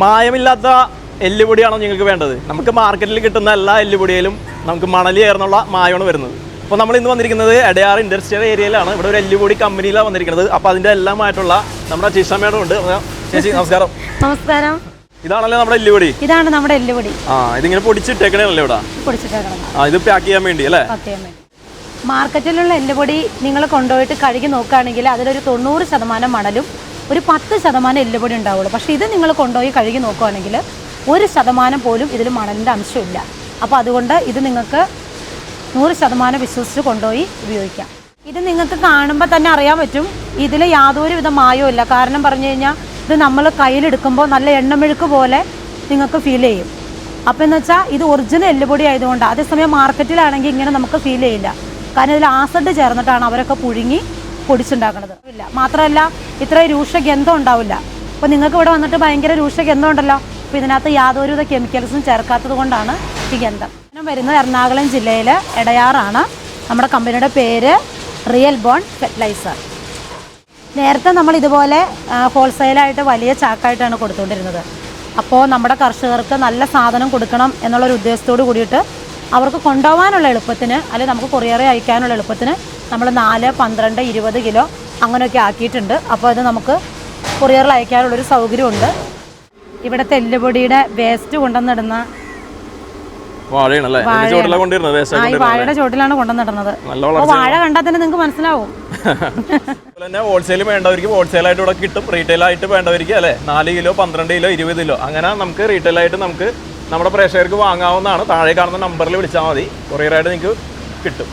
മായമില്ലാത്ത എല്ലുപൊടിയാണോ നിങ്ങൾക്ക് വേണ്ടത്? നമുക്ക് മാർക്കറ്റിൽ കിട്ടുന്ന എല്ലാ എല്ലുപൊടിയിലും നമുക്ക് മണൽ ചേർന്നുള്ള മായമാണ് വരുന്നത്. അപ്പോൾ നമ്മൾ ഇന്ന് വന്നിരിക്കുന്നത് എടയാർ ഇൻഡസ്ട്രിയൽ ഏരിയയിലാണ്. ഇവിടെ ഒരു എല്ലുപൊടി കമ്പനിയിലാണ് വന്നിരിക്കുന്നത്. അപ്പോൾ അതിന്റെ എല്ലാമായിട്ടുള്ള നമ്മുടെ ചിഷ മേഡം ഉണ്ട് ചേച്ചി നമസ്കാരം. നമസ്കാരം. ഇതാണല്ലേ നമ്മുടെ എല്ലുപൊടി? ഇതാണ് നമ്മുടെ എല്ലുപൊടി. ആ ഇതിങ്ങനെ പൊടിച്ചിട്ടേക്കണല്ലേ ഇവിടെ? പൊടിച്ചിട്ടേക്കണം. ആ ഇത് പാക്ക് ചെയ്യാൻ വേണ്ടി അല്ലേ? മാർക്കറ്റിലുള്ള എല്ലുപൊടി നിങ്ങൾ കൊണ്ടുപോയിട്ട് കഴുകി നോക്കുകയാണെങ്കിൽ അതിലൊരു തൊണ്ണൂറ് ശതമാനം മണലും ഒരു പത്ത് ശതമാനം എല്ലുപൊടി ഉണ്ടാവുള്ളൂ. പക്ഷേ ഇത് നിങ്ങൾ കൊണ്ടുപോയി കഴുകി നോക്കുകയാണെങ്കിൽ ഒരു ശതമാനം പോലും ഇതിൽ മണലിന്റെ അംശമില്ല. അപ്പോൾ അതുകൊണ്ട് ഇത് നിങ്ങൾക്ക് നൂറ് ശതമാനം വിശ്വസിച്ച് കൊണ്ടുപോയി ഉപയോഗിക്കാം. ഇത് നിങ്ങൾക്ക് കാണുമ്പോൾ തന്നെ അറിയാൻ പറ്റും. ഇതിൽ യാതൊരു വിധ മായവും ഇല്ല. കാരണം പറഞ്ഞു കഴിഞ്ഞാൽ ഇത് നമ്മൾ കയ്യിലെടുക്കുമ്പോൾ നല്ല എണ്ണമെഴുക്ക് പോലെ നിങ്ങൾക്ക് ഫീൽ ചെയ്യും. അപ്പോൾ എന്ന് വെച്ചാൽ ഇത് ഒറിജിനൽ എല്ലുപൊടി ആയതുകൊണ്ട് അതേസമയം മാർക്കറ്റിലാണെങ്കിൽ ഇങ്ങനെ നമുക്ക് ഫീൽ ചെയ്യില്ല. കാരണം ഇതിൽ ആസിഡ് ചേർന്നിട്ടാണ് അവരൊക്കെ പുഴുങ്ങി പൊടിച്ചുണ്ടാക്കുന്നത് ഇല്ല. മാത്രമല്ല ഇത്ര രൂക്ഷ ഗന്ധം ഉണ്ടാവില്ല. അപ്പോൾ നിങ്ങൾക്ക് ഇവിടെ വന്നിട്ട് ഭയങ്കര രൂക്ഷ ഗന്ധം ഉണ്ടല്ലോ അപ്പോൾ ഇതിനകത്ത് യാതൊരുവിധ കെമിക്കൽസും ചേർക്കാത്തത് കൊണ്ടാണ് ഈ ഗന്ധം. വരുന്നത് എറണാകുളം ജില്ലയിലെ എടയാറാണ്. നമ്മുടെ കമ്പനിയുടെ പേര് റിയൽ ബോൺ ഫെർട്ടിലൈസർ. നേരത്തെ നമ്മൾ ഇതുപോലെ ഹോൾസെയിലായിട്ട് വലിയ ചാക്കായിട്ടാണ് കൊടുത്തുകൊണ്ടിരുന്നത്. അപ്പോൾ നമ്മുടെ കർഷകർക്ക് നല്ല സാധനം കൊടുക്കണം എന്നുള്ളൊരു ഉദ്ദേശത്തോട് കൂടിയിട്ട് അവർക്ക് കൊണ്ടുപോകാനുള്ള എളുപ്പത്തിന് അല്ലെങ്കിൽ നമുക്ക് കൊറിയറെ അയക്കാനുള്ള എളുപ്പത്തിന് നമ്മൾ നാല് പന്ത്രണ്ട് ഇരുപത് കിലോ അങ്ങനെയൊക്കെ ആക്കിയിട്ടുണ്ട്. അപ്പോൾ അത് നമുക്ക് കൊറിയറിൽ അയക്കാനുള്ളൊരു സൗകര്യമുണ്ട്. ഇവിടെ എല്ലുപൊടിയുടെ വേസ്റ്റ് കൊണ്ടുവന്നിടുന്ന വാഴയുടെ ചോട്ടിലാണ് കൊണ്ടുവന്നിടുന്നത്. വാഴ കണ്ടാൽ തന്നെ നിങ്ങൾക്ക് മനസ്സിലാവും. തന്നെ ഹോൾസെയിൽ വേണ്ടവർക്ക് ഹോൾസെയിൽ ആയിട്ട് ഇവിടെ കിട്ടും. റീറ്റെയിൽ ആയിട്ട് വേണ്ടവർക്ക് അല്ലേ? നാല് കിലോ പന്ത്രണ്ട് കിലോ ഇരുപത് കിലോ. അങ്ങനെ നമുക്ക് റീറ്റെയിൽ ആയിട്ട് നമുക്ക് നമ്മുടെ പ്രേക്ഷകർക്ക് വാങ്ങാവുന്നതാണ്. താഴെ കാണുന്ന നമ്പറിൽ വിളിച്ചാൽ മതി. കൊറിയറായിട്ട് നിങ്ങൾക്ക് കിട്ടും.